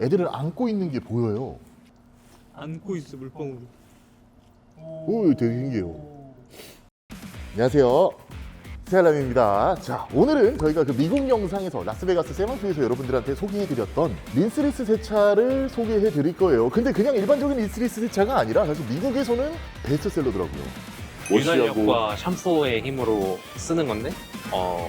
애들을 안고 있는 게 보여요. 안고 있어 물방울. 오, 되게 신기해요. 안녕하세요. 세알람입니다. 자, 오늘은 저희가 그 미국 영상에서 라스베가스 세먼스에서 여러분들한테 소개해드렸던 린스리스 세차를 소개해드릴 거예요. 근데 그냥 일반적인 린스리스 세차가 아니라 사실 미국에서는 베스트셀러더라고요. 윤활력과 샴푸의 힘으로 쓰는 건데 어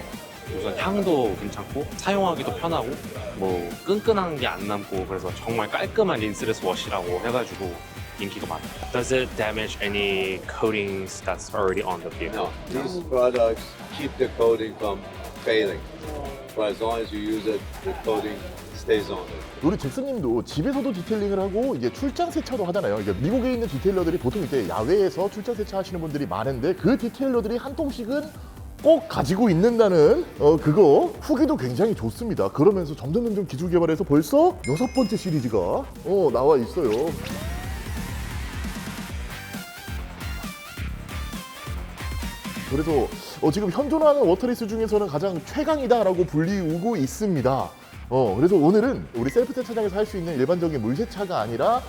우선 향도 괜찮고 사용하기도 편하고 뭐 끈끈한 게 안 남고 그래서 정말 깔끔한 린스레스 워시라고 해가지고 인기가 많아요. Does it damage any coatings that's already on the vehicle? No, these products keep the coating from failing. But as long as you use it, the coating stays on it. 우리 잭슨님도 집에서도 디테일링을 하고 이제 출장 세차도 하잖아요. 그러니까 미국에 있는 디테일러들이 보통 이제 야외에서 출장 세차 하시는 분들이 많은데 그 디테일러들이 한 통씩은 꼭 가지고 있는다는 어 그거 후기도 굉장히 좋습니다. 그러면서 점점 점점 기술 개발해서 벌써 여섯 번째 시리즈가 어 나와 있어요. 그래서 어, 지금 현존하는 워터리스 중에서는 가장 최강이다라고 불리우고 있습니다. 어, 그래서 오늘은 우리 셀프 세차장에서 할 수 있는 일반적인 물 세차가 아니라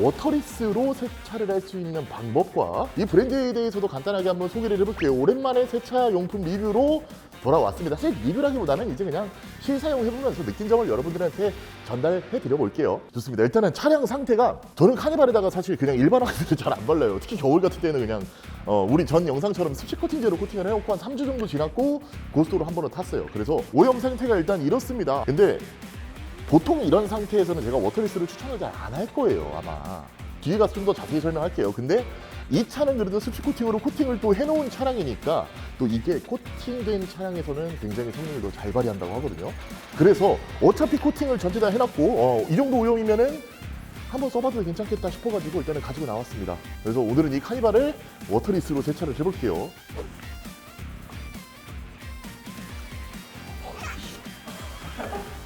워터리스로 세차를 할 수 있는 방법과 이 브랜드에 대해서도 간단하게 한번 소개를 해볼게요. 오랜만에 세차 용품 리뷰로 돌아왔습니다. 사실 리뷰라기보다는 이제 그냥 실사용해보면서 느낀 점을 여러분들한테 전달해 드려 볼게요. 좋습니다. 일단은 차량 상태가 저는 카니발에다가 사실 그냥 일반 화이트를 잘안 발라요. 특히 겨울 같은 때는 그냥 어, 우리 전 영상처럼 습식 코팅제로 코팅을 해놓고 한 3주 정도 지났고 고스톱으로 한 번은 탔어요. 그래서 오염 상태가 일단 이렇습니다. 근데 보통 이런 상태에서는 제가 워터리스를 추천을 잘 안 할 거예요, 아마. 뒤에 가서 좀 더 자세히 설명할게요. 근데 이 차는 그래도 습식 코팅으로 코팅을 또 해놓은 차량이니까 또 이게 코팅된 차량에서는 굉장히 성능을 더 잘 발휘한다고 하거든요. 그래서 어차피 코팅을 전체 다 해놨고 어, 이 정도 오염이면은 한번 써봐도 괜찮겠다 싶어가지고 일단은 가지고 나왔습니다. 그래서 오늘은 이 카니발을 워터리스로 세차를 해볼게요.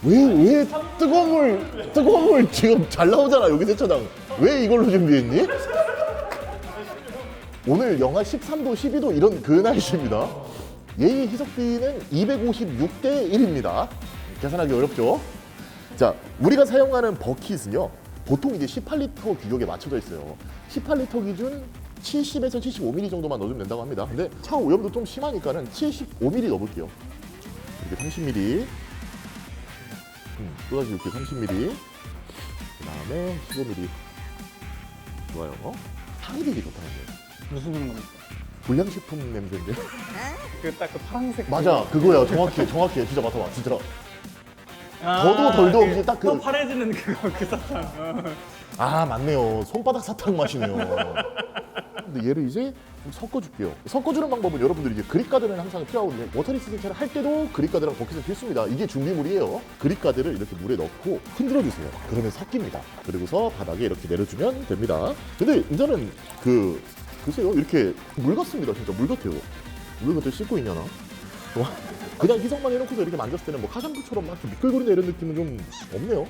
왜, 왜 뜨거운 물, 뜨거운 물 지금 잘 나오잖아, 여기 세차장. 왜 이걸로 준비했니? 오늘 영하 13도, 12도 이런 그 날씨입니다. 예의 희석비는 256대 1입니다. 계산하기 어렵죠? 자, 우리가 사용하는 버킷은요, 보통 이제 18리터 규격에 맞춰져 있어요. 18리터 기준 70에서 75ml 정도만 넣어주면 된다고 합니다. 근데 차 오염도 좀 심하니까는 75ml 넣어볼게요. 이렇게 30ml. 음, 또다시 이렇게 30ml. 그 다음에 15ml. 좋아요. 어? 향이 되게 좋다는데. 무슨 향입니까? 불량식품 냄새인데. 그 딱 그 파란색. 맞아, 그거야. 정확해, 정확해. 진짜 맡아봐, 진짜. 아, 더도 덜도 없이 딱 그- 또 파래지는 그거 그 사탕. 어. 아 맞네요. 손바닥 사탕 맛이네요. 근데 얘를 이제 좀 섞어줄게요. 섞어주는 방법은 여러분들이 이제 그립가드는 항상 필요하거든요. 워터리스 세차를 할 때도 그립가드랑 버킷은 필수입니다. 이게 준비물이에요. 그립가드를 이렇게 물에 넣고 흔들어주세요. 그러면 섞입니다. 그리고서 바닥에 이렇게 내려주면 됩니다. 근데 이제는 그 글쎄요 이렇게 물 같습니다. 진짜 물 같아요. 물 같아. 씻고 있냐나? 와, 그냥 희석만 해놓고서 이렇게 만졌을 때는 뭐 카샴푸처럼 막 미끌거리는 이런 느낌은 좀 없네요.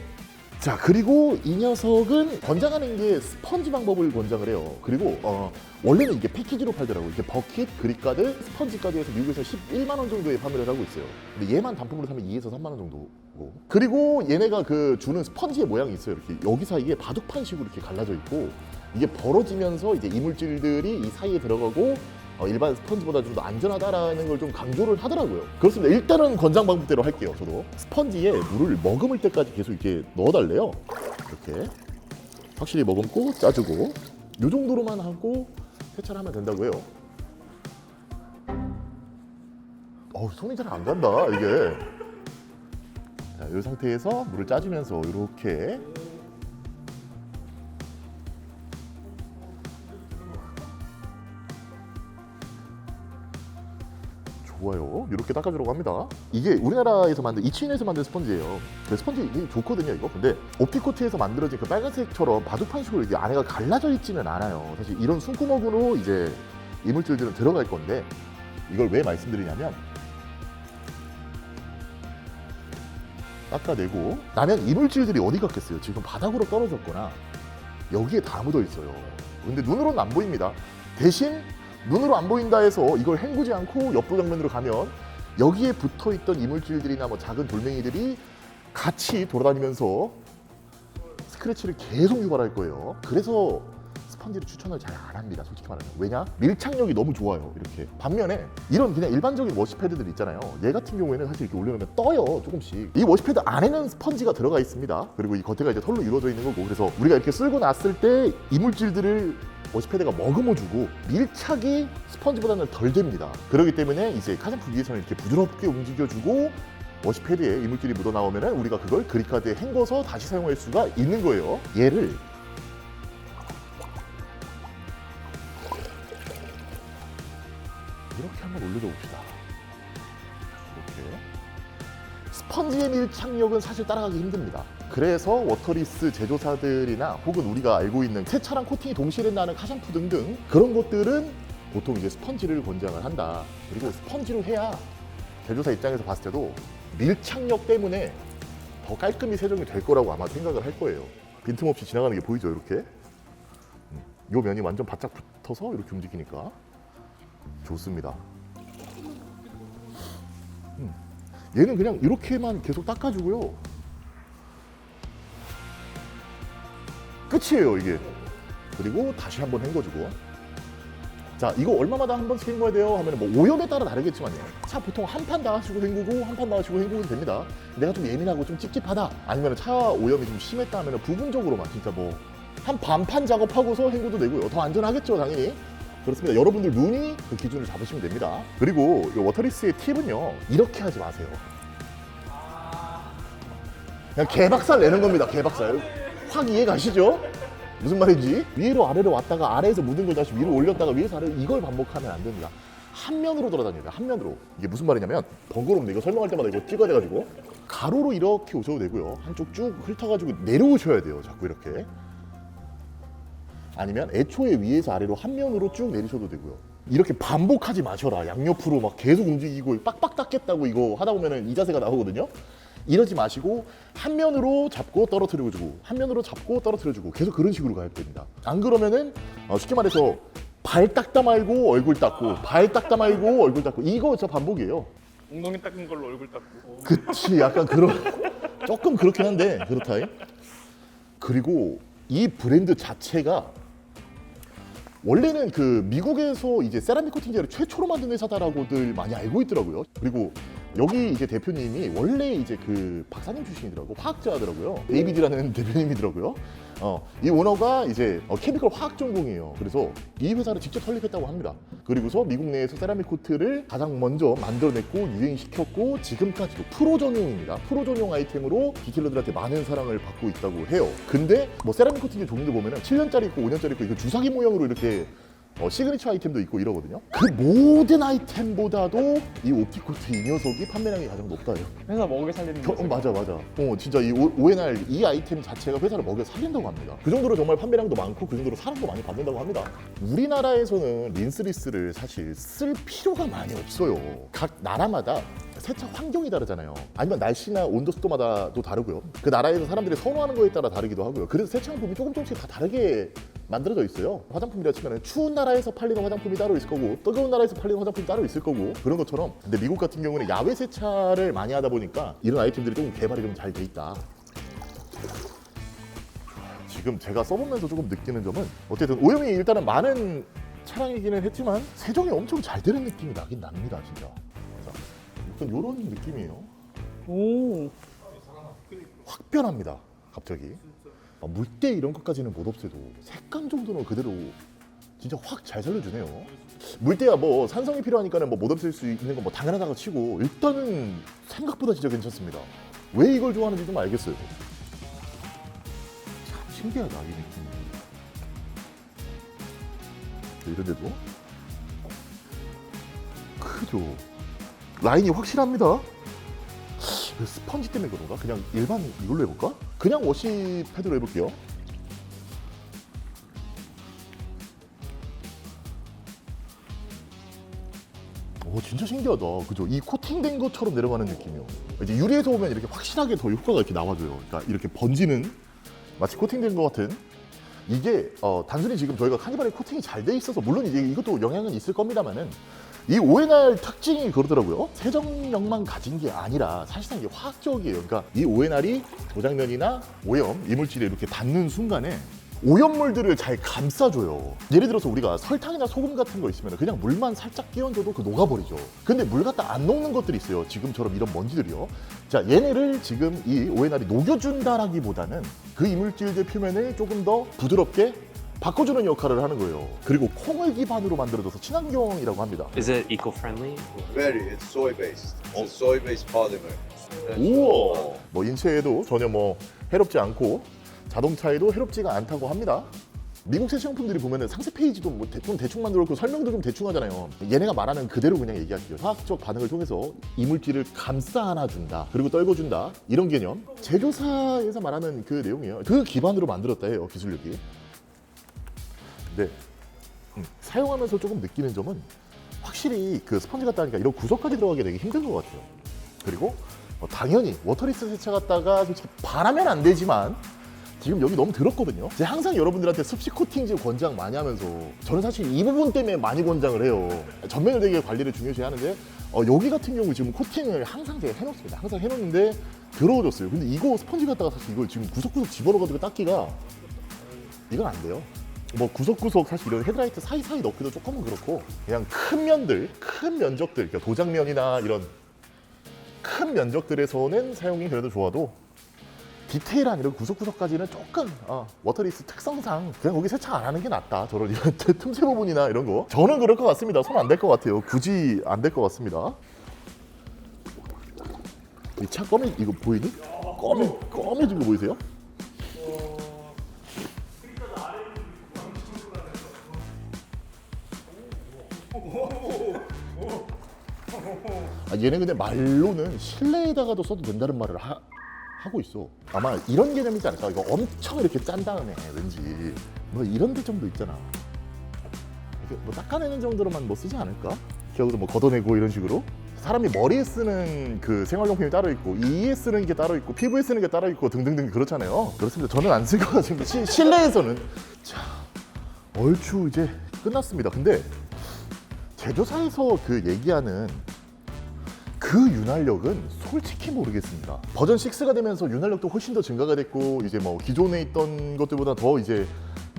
자 그리고 이 녀석은 권장하는 게 스펀지 방법을 권장을 해요. 그리고 어, 원래는 이게 패키지로 팔더라고요. 이게 버킷, 그립가드, 스펀지까지 해서 미국에서 11만 원 정도에 판매를 하고 있어요. 근데 얘만 단품으로 사면 2에서 3만 원 정도고. 그리고 얘네가 그 주는 스펀지의 모양이 있어요. 이렇게 여기 사이에 바둑판식으로 이렇게 갈라져 있고 이게 벌어지면서 이제 이물질들이 이 사이에 들어가고 어, 일반 스펀지보다 좀 더 안전하다라는 걸 좀 강조를 하더라고요. 그렇습니다. 일단은 권장 방법대로 할게요. 저도 스펀지에 물을 머금을 때까지 계속 이렇게 넣어달래요. 이렇게 확실히 머금고 짜주고 이 정도로만 하고 세차를 하면 된다고 해요. 어우 손이 잘 안 간다 이게. 자, 이 상태에서 물을 짜주면서 이렇게 좋아요. 이렇게 닦아주라고 합니다. 이게 우리나라에서 만든 이치인에서 만든 스펀지예요. 그 스펀지 이게 좋거든요, 이거. 근데 옵티코트에서 만들어진 그 빨간색처럼 바둑판식으로 이게 안에가 갈라져 있지는 않아요. 사실 이런 숨구멍으로 이제 이물질들은 들어갈 건데 이걸 왜 말씀드리냐면 닦아내고 나면 이물질들이 어디 갔겠어요? 지금 바닥으로 떨어졌거나 여기에 다 묻어 있어요. 근데 눈으로는 안 보입니다. 대신 눈으로 안 보인다 해서 이걸 헹구지 않고 옆부 장면으로 가면 여기에 붙어 있던 이물질들이나 뭐 작은 돌멩이들이 같이 돌아다니면서 스크래치를 계속 유발할 거예요. 그래서 스펀지를 추천을 잘 안 합니다. 솔직히 말하면. 왜냐? 밀착력이 너무 좋아요. 이렇게. 반면에 이런 그냥 일반적인 워시패드들 있잖아요. 얘 같은 경우에는 사실 이렇게 올려놓으면 떠요. 조금씩. 이 워시패드 안에는 스펀지가 들어가 있습니다. 그리고 이 겉에가 이제 털로 이루어져 있는 거고. 그래서 우리가 이렇게 쓸고 났을 때 이물질들을 워시패드가 머금어주고 밀착이 스펀지보다는 덜 됩니다. 그렇기 때문에 이제 카샴푸 위에서는 이렇게 부드럽게 움직여주고 워시패드에 이물질이 묻어 나오면 우리가 그걸 그립카드에 헹궈서 다시 사용할 수가 있는 거예요. 얘를 스펀지의 밀착력은 사실 따라가기 힘듭니다. 그래서 워터리스 제조사들이나 혹은 우리가 알고 있는 세차랑 코팅이 동시에 된다는 카샴푸 등등 그런 것들은 보통 이제 스펀지를 권장을 한다. 그리고 스펀지로 해야 제조사 입장에서 봤을 때도 밀착력 때문에 더 깔끔히 세정이 될 거라고 아마 생각을 할 거예요. 빈틈없이 지나가는 게 보이죠, 이렇게? 음, 요 면이 완전 바짝 붙어서 이렇게 움직이니까 좋습니다. 얘는 그냥 이렇게만 계속 닦아주고요. 끝이에요, 이게. 그리고 다시 한번 헹궈주고. 자, 이거 얼마마다 한 번씩 헹궈야 돼요? 하면 뭐 오염에 따라 다르겠지만요. 차 보통 한판다 하시고 헹구고 한판다 하시고 헹구면 됩니다. 내가 좀 예민하고 좀 찝찝하다. 아니면 차 오염이 좀 심했다 하면 부분적으로만 진짜 뭐 한 반판 작업하고서 헹궈도 되고요. 더 안전하겠죠, 당연히. 그렇습니다. 여러분들 눈이 그 기준을 잡으시면 됩니다. 그리고 이 워터리스의 팁은요. 이렇게 하지 마세요. 그냥 개박살 내는 겁니다. 개박살. 확 이해 가시죠? 무슨 말인지 위로 아래로 왔다가 아래에서 묻은 걸 다시 위로 올렸다가 위에서 아래로 이걸 반복하면 안 됩니다. 한 면으로 돌아다닙니다. 한 면으로. 이게 무슨 말이냐면 번거롭네. 이거 설명할 때마다 이거 찍어야 돼가지고 가로로 이렇게 오셔도 되고요. 한쪽 쭉 훑어가지고 내려오셔야 돼요. 자꾸 이렇게. 아니면 애초에 위에서 아래로 한 면으로 쭉 내리셔도 되고요. 이렇게 반복하지 마셔라. 양옆으로 막 계속 움직이고 빡빡 닦겠다고 이거 하다 보면은 이 자세가 나오거든요. 이러지 마시고 한 면으로 잡고 떨어뜨려 주고 한 면으로 잡고 떨어뜨려 주고 계속 그런 식으로 가야 됩니다. 안 그러면은 어, 쉽게 말해서 발 닦다 말고 얼굴 닦고 발 닦다 말고 얼굴 닦고 이거 저 반복이에요. 엉덩이 닦은 걸로 얼굴 닦고. 그치 약간 그런 조금 그렇긴 한데 그렇다 그리고 이 브랜드 자체가 원래는 그 미국에서 이제 세라믹 코팅제를 최초로 만든 회사다라고들 많이 알고 있더라고요. 그리고 여기 이제 대표님이 원래 이제 그 박사님 출신이더라고 화학자더라고요. 데이비드라는 대표님이더라고요. 어, 이 오너가 이제 어, 케미컬 화학 전공이에요. 그래서 이 회사를 직접 설립했다고 합니다. 그리고서 미국 내에서 세라믹 코트를 가장 먼저 만들어냈고 유행시켰고 지금까지도 프로 전용입니다. 프로 전용 아이템으로 디테일러들한테 많은 사랑을 받고 있다고 해요. 근데 뭐 세라믹 코팅제 종류도 보면은 7년짜리 있고 5년짜리 있고 이거 주사기 모양으로 이렇게 어, 시그니처 아이템도 있고 이러거든요. 그 모든 아이템보다도 이 옵티코트 이 녀석이 판매량이 가장 높다요. 회사 먹여 살리는 겨. 어, 맞아 맞아. 어 진짜 이 오- ONR 이 아이템 자체가 회사를 먹여 살린다고 합니다. 그 정도로 정말 판매량도 많고 그 정도로 사랑도 많이 받는다고 합니다. 우리나라에서는 린스리스를 사실 쓸 필요가 많이 없어요. 각 나라마다 세차 환경이 다르잖아요. 아니면 날씨나 온도 습도마다도 다르고요. 그 나라에서 사람들이 선호하는 거에 따라 다르기도 하고요. 그래서 세차 용품이 조금 조금씩 다 다르게 만들어져 있어요. 화장품이라 치면 추운 나라에서 팔리는 화장품이 따로 있을 거고 뜨거운 나라에서 팔리는 화장품이 따로 있을 거고 그런 것처럼 근데 미국 같은 경우는 야외 세차를 많이 하다 보니까 이런 아이템들이 조금 개발이 좀 잘 돼 있다. 지금 제가 써보면서 조금 느끼는 점은 어쨌든 오염이 일단은 많은 차량이기는 했지만 세정이 엄청 잘 되는 느낌이 나긴 납니다 진짜. 그래서 약간 이런 느낌이에요. 오. 확 변합니다. 갑자기. 아, 물때 이런 것까지는 못 없애도 색감 정도는 그대로 진짜 확 잘 살려주네요. 물때야 뭐 산성이 필요하니까는 뭐 못 없앨 수 있는 건 뭐 당연하다고 치고 일단은 생각보다 진짜 괜찮습니다. 왜 이걸 좋아하는지 좀 알겠어요. 참 신기하다 이 느낌. 이런데도 크죠. 라인이 확실합니다. 그 스펀지 때문에 그런가? 그냥 일반 이걸로 해볼까? 그냥 워시 패드로 해볼게요. 오 진짜 신기하다. 그죠? 이 코팅된 것처럼 내려가는 느낌이요. 이제 유리에서 보면 이렇게 확실하게 더 효과가 이렇게 나와줘요. 그러니까 이렇게 번지는 마치 코팅된 것 같은 이게 어, 단순히 지금 저희가 카니발의 코팅이 잘 돼 있어서 물론 이제 이것도 영향은 있을 겁니다만은 이 ONR 특징이 그러더라고요. 세정력만 가진 게 아니라 사실상 이게 화학적이에요. 그러니까 이 ONR이 도장면이나 오염, 이물질에 이렇게 닿는 순간에 오염물들을 잘 감싸줘요. 예를 들어서 우리가 설탕이나 소금 같은 거 있으면 그냥 물만 살짝 끼얹어도 그 녹아버리죠. 근데 물 갖다 안 녹는 것들이 있어요. 지금처럼 이런 먼지들이요. 자, 얘네를 지금 이 ONR이 녹여준다라기보다는 그 이물질들 표면을 조금 더 부드럽게 바꿔주는 역할을 하는 거예요. 그리고 콩을 기반으로 만들어져서 친환경이라고 합니다. Is it eco-friendly? Very, it's soy based. It's a soy based polymer. 우와. 뭐 인체에도 전혀 뭐 해롭지 않고 자동차에도 해롭지가 않다고 합니다. 미국 세차용품들이 보면은 상세 페이지도 뭐 대충 대충 만들었고 설명도 좀 대충 하잖아요. 얘네가 말하는 그대로 그냥 얘기할게요. 화학적 반응을 통해서 이물질을 감싸 안아준다. 그리고 떨궈준다. 이런 개념. 제조사에서 말하는 그 내용이에요. 그 기반으로 만들었다 해요. 기술력이. 근데 음, 사용하면서 조금 느끼는 점은 확실히 그 스펀지 같다 하니까 이런 구석까지 들어가기 되게 힘든 것 같아요. 그리고 어, 당연히 워터리스 세차 갖다가 솔직히 바라면 안 되지만 지금 여기 너무 들었거든요. 제가 항상 여러분들한테 습식 코팅제 권장 많이 하면서 저는 사실 이 부분 때문에 많이 권장을 해요. 전면을 되게 관리를 중요시 하는데 어, 여기 같은 경우 지금 코팅을 항상 제가 해놓습니다. 항상 해놓는데 더러워졌어요. 근데 이거 스펀지 갖다가 사실 이걸 지금 구석구석 집어넣어가지고 닦기가 이건 안 돼요. 뭐 구석구석 사실 이런 헤드라이트 사이사이 넣기도 조금은 그렇고 그냥 큰 면들, 큰 면적들, 그러니까 도장면이나 이런 큰 면적들에서는 사용이 그래도 좋아도 디테일한 이런 구석구석까지는 조금 어, 워터리스 특성상 그냥 거기 세차 안 하는 게 낫다. 저런 이런 틈새 부분이나 이런 거. 저는 그럴 것 같습니다. 손 안 될 것 같아요. 굳이 안 될 것 같습니다. 이차 검이 이거 보이니? 검이 검해진 거 보이세요? 아, 얘네 근데 말로는 실내에다가도 써도 된다는 말을 하, 고 있어. 아마 이런 개념이지 않을까? 이거 엄청 이렇게 짠 다음에 왠지 뭐 이런 데 정도 있잖아. 이렇게 뭐 닦아내는 정도로만 뭐 쓰지 않을까? 여기서 뭐 걷어내고 이런 식으로. 사람이 머리에 쓰는 그 생활용품이 따로 있고 이에 쓰는 게 따로 있고 피부에 쓰는 게 따로 있고 등등등 그렇잖아요. 그렇습니다. 저는 안 쓸 것. 시- 실내에서는 자 얼추 이제 끝났습니다. 근데 제조사에서 그 얘기하는 그 윤활력은 솔직히 모르겠습니다. 버전 6가 되면서 윤활력도 훨씬 더 증가가 됐고 이제 뭐 기존에 있던 것들보다 더 이제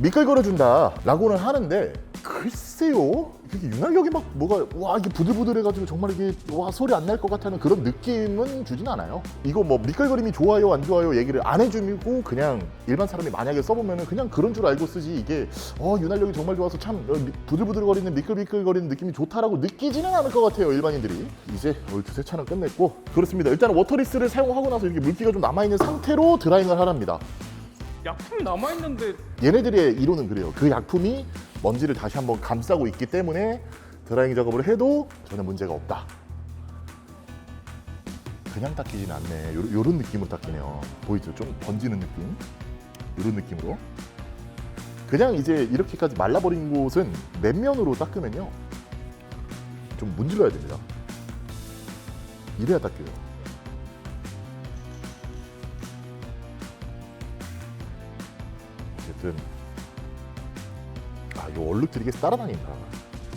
미끌거려 준다라고는 하는데 글쎄요 이게 윤활력이 막 뭐가 와 이게 부들부들해가지고 정말 이게 와 소리 안 날 것 같다는 그런 느낌은 주진 않아요. 이거 뭐 미끌거림이 좋아요 안 좋아요 얘기를 안 해주고 그냥 일반 사람이 만약에 써보면은 그냥 그런 줄 알고 쓰지 이게 어 윤활력이 정말 좋아서 참 어, 미- 부들부들거리는 미끌미끌거리는 느낌이 좋다라고 느끼지는 않을 것 같아요 일반인들이. 이제 얼추 세차는 끝냈고 그렇습니다. 일단 워터리스를 사용하고 나서 이렇게 물기가 좀 남아 있는 상태로 드라잉을 하랍니다. 약품이 남아 있는데 얘네들의 이론은 그래요. 그 약품이 먼지를 다시 한번 감싸고 있기 때문에 드라이잉 작업을 해도 전혀 문제가 없다. 그냥 닦이진 않네. 요, 요런 느낌으로 닦이네요. 보이죠? 좀 번지는 느낌. 요런 느낌으로. 그냥 이제 이렇게까지 말라버린 곳은 맨면으로 닦으면요. 좀 문질러야 됩니다. 이래야 닦여요. 어쨌든 아, 이 얼룩들이 이게 따라다닌다.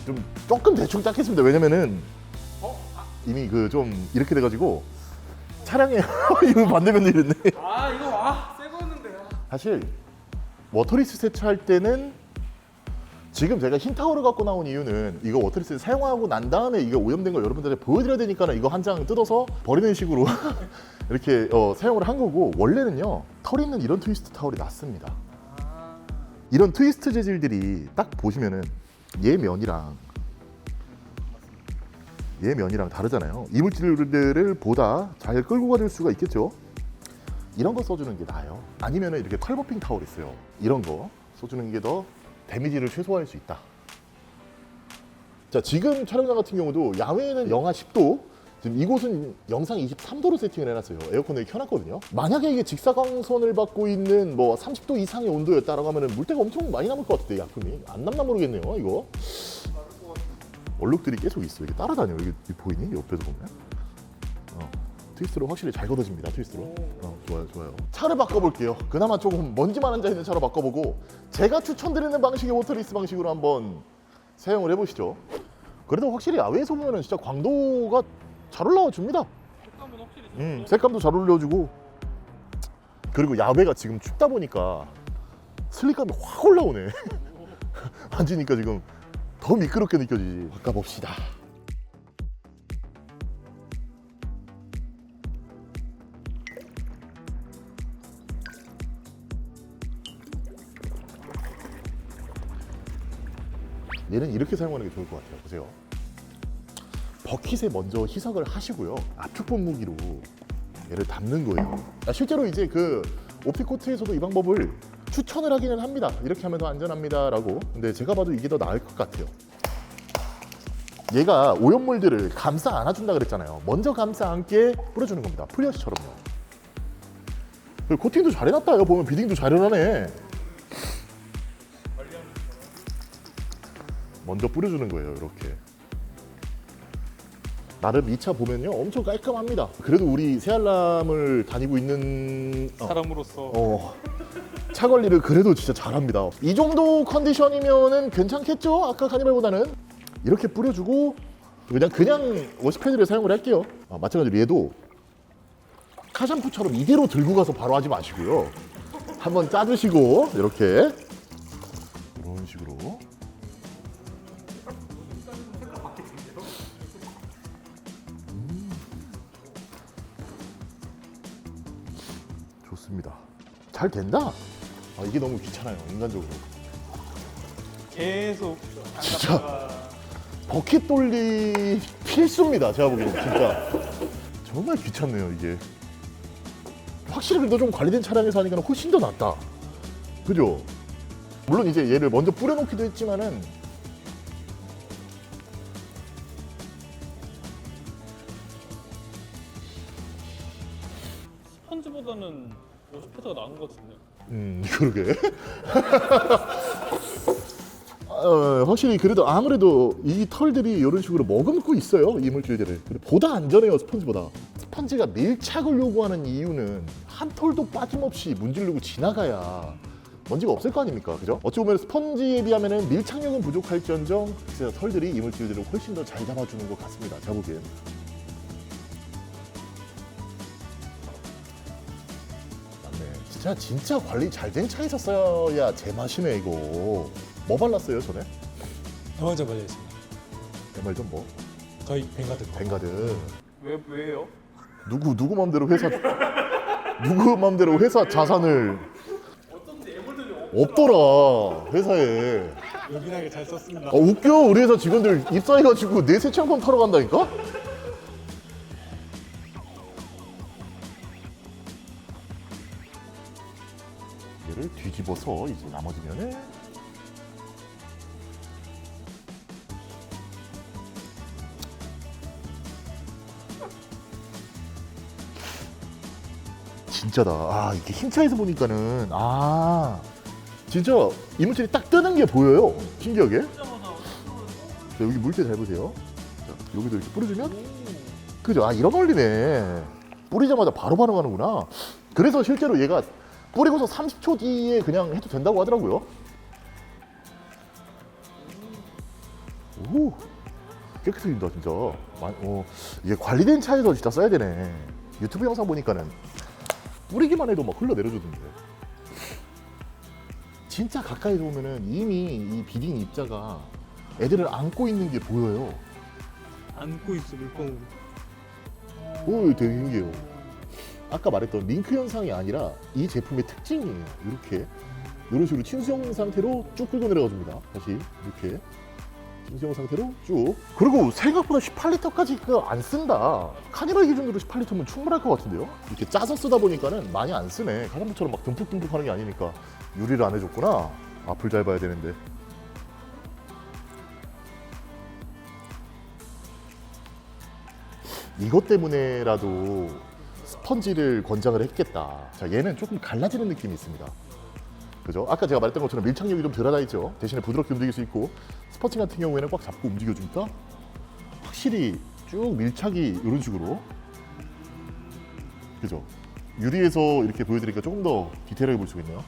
좀 조금 대충 닦겠습니다. 왜냐면은 이미 그 좀 이렇게 돼가지고 차량에 이거 반대면도 이랬네. 아 이거 아새 거였는데요. 사실 워터리스 세차할 때는 지금 제가 흰 타월을 갖고 나온 이유는 이거 워터리스 사용하고 난 다음에 이게 오염된 걸 여러분들한테 보여드려야 되니까 이거 한 장 뜯어서 버리는 식으로 이렇게 어, 사용을 한 거고 원래는요 털 있는 이런 트위스트 타월이 낫습니다. 이런 트위스트 재질들이 딱 보시면은 얘 면이랑 얘 면이랑 다르잖아요. 이물질들을 보다 잘 끌고 가줄 수가 있겠죠. 이런 거 써주는 게 나아요. 아니면 이렇게 털버핑 타월 있어요. 이런 거 써주는 게 더 데미지를 최소화할 수 있다. 자, 지금 촬영장 같은 경우도 야외에는 영하 10도, 지금 이곳은 영상 23도로 세팅을 해놨어요. 에어컨을 켜놨거든요. 만약에 이게 직사광선을 받고 있는 뭐 30도 이상의 온도였다라고 하면 물때가 엄청 많이 남을 것 같은데 약품이 안 남나 모르겠네요. 이거 얼룩들이 계속 있어. 이게 따라다녀. 이게 보이니? 옆에서 보면. 어. 트위스트로 확실히 잘 걷어집니다. 트위스트로. 어, 좋아요, 좋아요. 차를 바꿔볼게요. 그나마 조금 먼지만 앉아 있는 차로 바꿔보고 제가 추천드리는 방식의 워터리스 방식으로 한번 사용을 해보시죠. 그래도 확실히 야외에서 보면은 진짜 광도가 잘 올라와 줍니다. 색감은 확실히 음, 색감도 잘 올려주고 그리고 야외가 지금 춥다 보니까 슬릭감이 확 올라오네. 만지니까 지금 더 미끄럽게 느껴지지. 바꿔봅시다. 얘는 이렇게 사용하는 게 좋을 것 같아요. 보세요. 버킷에 먼저 희석을 하시고요. 압축 분무기로 얘를 담는 거예요. 아, 실제로 이제 그 오피코트에서도 이 방법을 추천을 하기는 합니다. 이렇게 하면 더 안전합니다라고. 근데 제가 봐도 이게 더 나을 것 같아요. 얘가 오염물들을 감싸 안아준다 그랬잖아요. 먼저 감싸 안게 뿌려주는 겁니다. 프리어시처럼요. 코팅도 잘 해놨다. 요 보면 비딩도 잘 해놨네. 먼저 뿌려주는 거예요. 이렇게. 나름 이차 보면요 엄청 깔끔합니다. 그래도 우리 새알람을 다니고 있는 어, 사람으로서 어, 차 관리를 그래도 진짜 잘합니다. 이 정도 컨디션이면은 괜찮겠죠? 아까 카니발보다는 이렇게 뿌려주고 그냥 그냥 워시패드를 사용을 할게요. 아, 마찬가지로 얘도 카샴푸처럼 이대로 들고 가서 바로 하지 마시고요. 한번 짜주시고 이렇게 잘 된다. 아, 이게 너무 귀찮아요, 인간적으로. 계속 진짜 버킷 돌리 필수입니다. 제가 보기엔 진짜 정말 귀찮네요, 이게. 확실히 그래도 좀 관리된 차량에서 하니까 훨씬 더 낫다. 그죠? 물론 이제 얘를 먼저 뿌려놓기도 했지만은 워시패드가 나은 것 같은데. 음, 그러게. 어, 확실히 그래도 아무래도 이 털들이 이런 식으로 머금고 있어요 이물질들을 보다 안전해요 스펀지보다 스펀지가 밀착을 요구하는 이유는 한 털도 빠짐없이 문지르고 지나가야 먼지가 없을 거 아닙니까 그죠? 어찌 보면 스펀지에 비하면 밀착력은 부족할지언정 그래서 털들이 이물질들을 훨씬 더 잘 잡아주는 것 같습니다 제가 보기엔 진짜 진짜 관리 잘 된 차에서 써야 제맛이네 이거. 뭐 발랐어요 전에? 먼저 걸려 있습니다. MR 좀 뭐? 저희 뱅가드 거. 뱅가드. 왜 왜요? 누구 누구 맘대로 회사 누구 맘대로 회사 자산을 없더라 회사에. 요긴하게 잘 썼습니다. 아, 웃겨 우리 회사 직원들 입사해가지고 내 세차 한번 타러 간다니까? 뒤집어서 이제 나머지면은 진짜다. 아 이게 힘차에서 보니까는 아 진짜 이물질이 딱 뜨는 게 보여요. 신기하게. 자, 여기 물때 잘 보세요. 자, 여기도 이렇게 뿌려주면 그죠? 아 이런 원리네. 뿌리자마자 바로 반응하는구나. 그래서 실제로 얘가 뿌리고서 30초 뒤에 그냥 해도 된다고 하더라고요. 오 깨끗해진다 진짜. 마- 어, 이게 관리된 차에서 진짜 써야 되네. 유튜브 영상 보니까는 뿌리기만 해도 막 흘러 내려주던데. 진짜 가까이서 보면은 이미 이 비딩 입자가 애들을 안고 있는 게 보여요. 안고 있어 물방울. 오, 되게 신기해요. 아까 말했던 링크 현상이 아니라 이 제품의 특징이에요. 이렇게 이런 식으로 침수형 상태로 쭉 끌고 내려가 줍니다. 다시 이렇게 침수형 상태로 쭉. 그리고 생각보다 18리터까지 그거 안 쓴다. 카니발 기준으로 18리터면 충분할 것 같은데요? 이렇게 짜서 쓰다 보니까는 많이 안 쓰네. 가자모처럼 막 듬뿍듬뿍 하는 게 아니니까 유리를 안 해줬구나. 앞을 잘 봐야 되는데. 이것 때문에라도 스펀지를 권장을 했겠다. 자, 얘는 조금 갈라지는 느낌이 있습니다. 그죠? 아까 제가 말했던 것처럼 밀착력이 좀 덜하다 있죠. 대신에 부드럽게 움직일 수 있고 스포츠 같은 경우에는 꽉 잡고 움직여주니까 확실히 쭉 밀착이 이런 식으로 그죠? 유리에서 이렇게 보여드리니까 조금 더 디테일하게 볼수 있네요.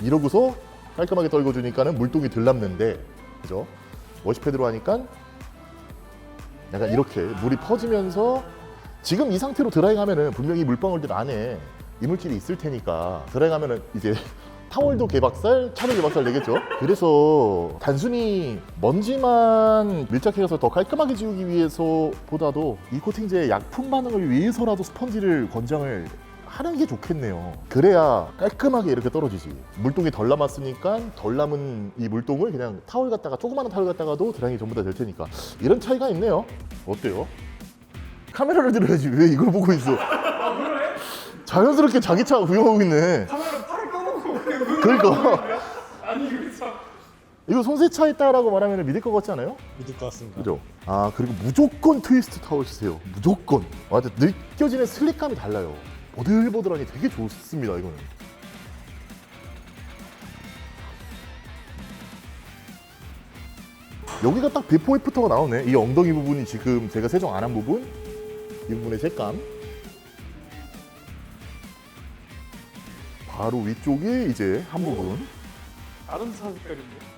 이러고서 깔끔하게 떨궈주니까는 물동이 덜 남는데, 그죠? 워시패드로 하니까 약간 이렇게 물이 퍼지면서 지금 이 상태로 드라이하면은 분명히 물방울들 안에 이물질이 있을 테니까 드라이하면은 이제 타월도 개박살, 차도 개박살 내겠죠. 그래서 단순히 먼지만 밀착해서 더 깔끔하게 지우기 위해서보다도 이 코팅제의 약품 반응을 위해서라도 스펀지를 권장을 하는 게 좋겠네요. 그래야 깔끔하게 이렇게 떨어지지. 물동이 덜 남았으니까 덜 남은 이 물동을 그냥 타월 갖다가 조그마한 타월 갖다가도 드라이기 전부 다 될 테니까 이런 차이가 있네요. 어때요? 카메라를 들어야지 왜 이걸 보고 있어? 자연스럽게 자기 차 구경하고 있네. 그러니까 아니 이거 참. 이거 손세차 했다라고 말하면 믿을 것 같지 않아요? 믿을 것 같습니다. 그죠? 아 그리고 무조건 트위스트 타월 쓰세요. 무조건. 맞아 느껴지는 슬릭감이 달라요. 보들보들하니 되게 좋습니다 이거는. 여기가 딱 비포 애프터가 나오네. 이 엉덩이 부분이 지금 제가 세정 안 한 부분, 이 부분의 색감. 바로 위쪽에 이제 한 부분. 다른 차 색깔인데.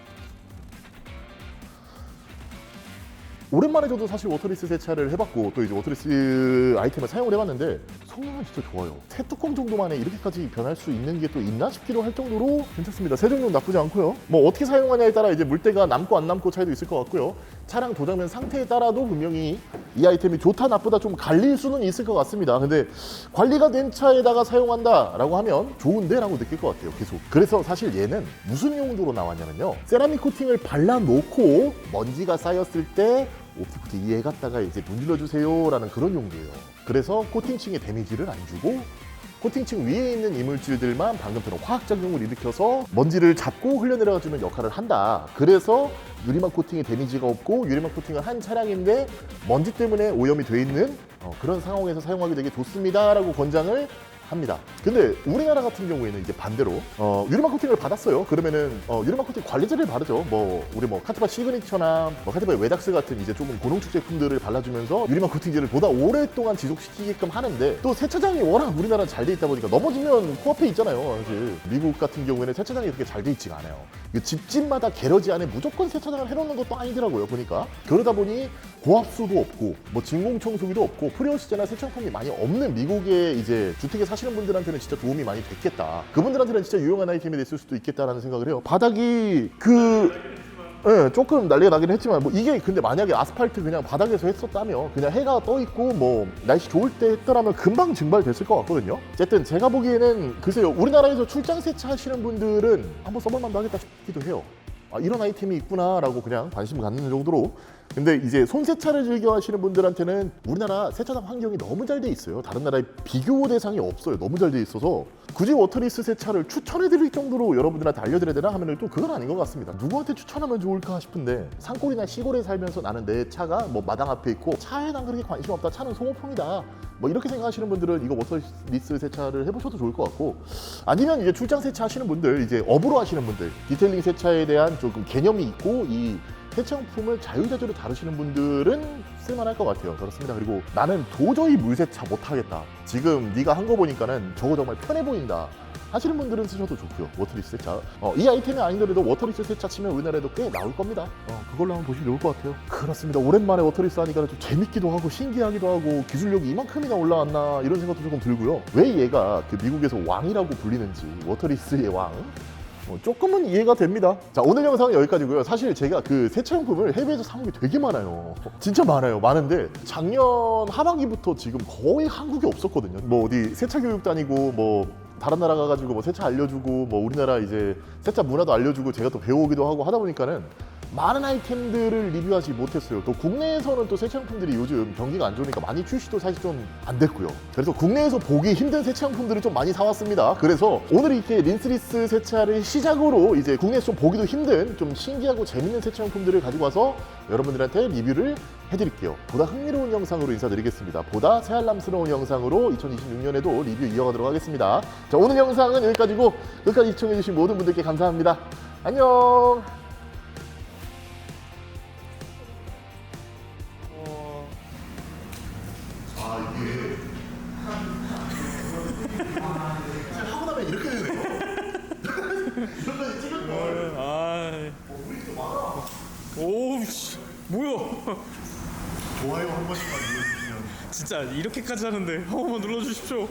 오랜만에 저도 사실 워터리스 세차를 해봤고 또 이제 워터리스 아이템을 사용을 해봤는데 성능은 진짜 좋아요. 새 뚜껑 정도만에 이렇게까지 변할 수 있는 게 또 있나 싶기도 할 정도로 괜찮습니다. 세정력 나쁘지 않고요. 뭐 어떻게 사용하냐에 따라 이제 물때가 남고 안 남고 차이도 있을 것 같고요. 차량 도장면 상태에 따라도 분명히 이 아이템이 좋다 나쁘다 좀 갈릴 수는 있을 것 같습니다. 근데 관리가 된 차에다가 사용한다라고 하면 좋은데라고 느낄 것 같아요. 계속. 그래서 사실 얘는 무슨 용도로 나왔냐면요. 세라믹 코팅을 발라놓고 먼지가 쌓였을 때 옵틱 코팅 이에 갖다가 이제 문질러 주세요라는 그런 용도예요. 그래서 코팅층에 데미지를 안 주고 코팅층 위에 있는 이물질들만 방금처럼 화학작용을 일으켜서 먼지를 잡고 흘려내려주는 역할을 한다. 그래서 유리막 코팅에 데미지가 없고 유리막 코팅을 한 차량인데 먼지 때문에 오염이 돼 있는 어, 그런 상황에서 사용하기 되게 좋습니다라고 권장을 합니다. 근데 우리나라 같은 경우에는 이제 반대로 어, 유리막 코팅을 받았어요. 그러면은 어, 유리막 코팅 관리제를 바르죠. 뭐 우리 뭐 카트바 시그니처나 뭐 카트바 웨닥스 같은 이제 조금 고농축 제품들을 발라주면서 유리막 코팅제를 보다 오랫동안 지속시키게끔 하는데 또 세차장이 워낙 우리나라 잘 돼 있다 보니까 넘어지면 코앞에 있잖아요. 사실 미국 같은 경우에는 세차장이 그렇게 잘 돼 있지가 않아요. 이 집집마다 게러지 안에 무조건 세차장을 해놓는 것도 아니더라고요. 보니까 그러다 보니 고압수도 없고 뭐 진공 청소기도 없고 프리오시제나 세차품이 많이 없는 미국의 이제 주택에 사 시는 분들한테는 진짜 도움이 많이 됐겠다. 그분들한테는 진짜 유용한 아이템이 됐을 수도 있겠다라는 생각을 해요. 바닥이 그 예, 조금 난리가 나긴 했지만 뭐 이게 근데 만약에 아스팔트 그냥 바닥에서 했었다면 그냥 해가 떠 있고 뭐 날씨 좋을 때 했더라면 금방 증발됐을 것 같거든요. 어쨌든 제가 보기에는 글쎄요 우리나라에서 출장 세차 하시는 분들은 한번 써볼 만도 하겠다 싶기도 해요. 아, 이런 아이템이 있구나라고 그냥 관심 갖는 정도로 근데 이제 손세차를 즐겨 하시는 분들한테는 우리나라 세차장 환경이 너무 잘 돼 있어요. 다른 나라에 비교 대상이 없어요. 너무 잘 돼 있어서 굳이 워터리스 세차를 추천해 드릴 정도로 여러분들한테 알려드려야 되나 하면 또 그건 아닌 것 같습니다. 누구한테 추천하면 좋을까 싶은데 산골이나 시골에 살면서 나는 내 차가 뭐 마당 앞에 있고 차에 난 그렇게 관심 없다. 차는 소모품이다. 뭐 이렇게 생각하시는 분들은 이거 워터리스 세차를 해보셔도 좋을 것 같고 아니면 이제 출장 세차 하시는 분들 이제 업으로 하시는 분들 디테일링 세차에 대한 조금 개념이 있고 이 세차용품을 자유자재로 다루시는 분들은 쓸만할 것 같아요. 그렇습니다. 그리고 나는 도저히 물세차 못하겠다. 지금 네가 한 거 보니까는 저거 정말 편해 보인다. 하시는 분들은 쓰셔도 좋고요. 워터리스 세차. 어, 이 아이템이 아니더라도 워터리스 세차 치면 우리나라에도 꽤 나올 겁니다. 어, 그걸로 한번 보시면 좋을 것 같아요. 그렇습니다. 오랜만에 워터리스 하니까 좀 재밌기도 하고 신기하기도 하고 기술력이 이만큼이나 올라왔나 이런 생각도 조금 들고요. 왜 얘가 그 미국에서 왕이라고 불리는지 워터리스의 왕. 뭐 조금은 이해가 됩니다. 자 오늘 영상은 여기까지고요. 사실 제가 그 세차용품을 해외에서 사온 게 되게 많아요. 진짜 많아요. 많은데 작년 하반기부터 지금 거의 한국에 없었거든요. 뭐 어디 세차 교육 다니고 뭐 다른 나라 가가지고 뭐 세차 알려주고 뭐 우리나라 이제 세차 문화도 알려주고 제가 또 배우기도 하고 하다 보니까는 많은 아이템들을 리뷰하지 못했어요. 또 국내에서는 또 세차용품들이 요즘 경기가 안 좋으니까 많이 출시도 사실 좀 안 됐고요. 그래서 국내에서 보기 힘든 세차용품들을 좀 많이 사왔습니다. 그래서 오늘 이렇게 린스리스 세차를 시작으로 이제 국내에서 좀 보기도 힘든 좀 신기하고 재밌는 세차용품들을 가지고 와서 여러분들한테 리뷰를 해드릴게요. 보다 흥미로운 영상으로 인사드리겠습니다. 보다 새알람스러운 영상으로 2026년에도 리뷰 이어가도록 하겠습니다. 자, 오늘 영상은 여기까지고 끝까지 시청해주신 모든 분들께 감사합니다. 안녕! 이렇게까지 하는데 한 번만 눌러주십시오.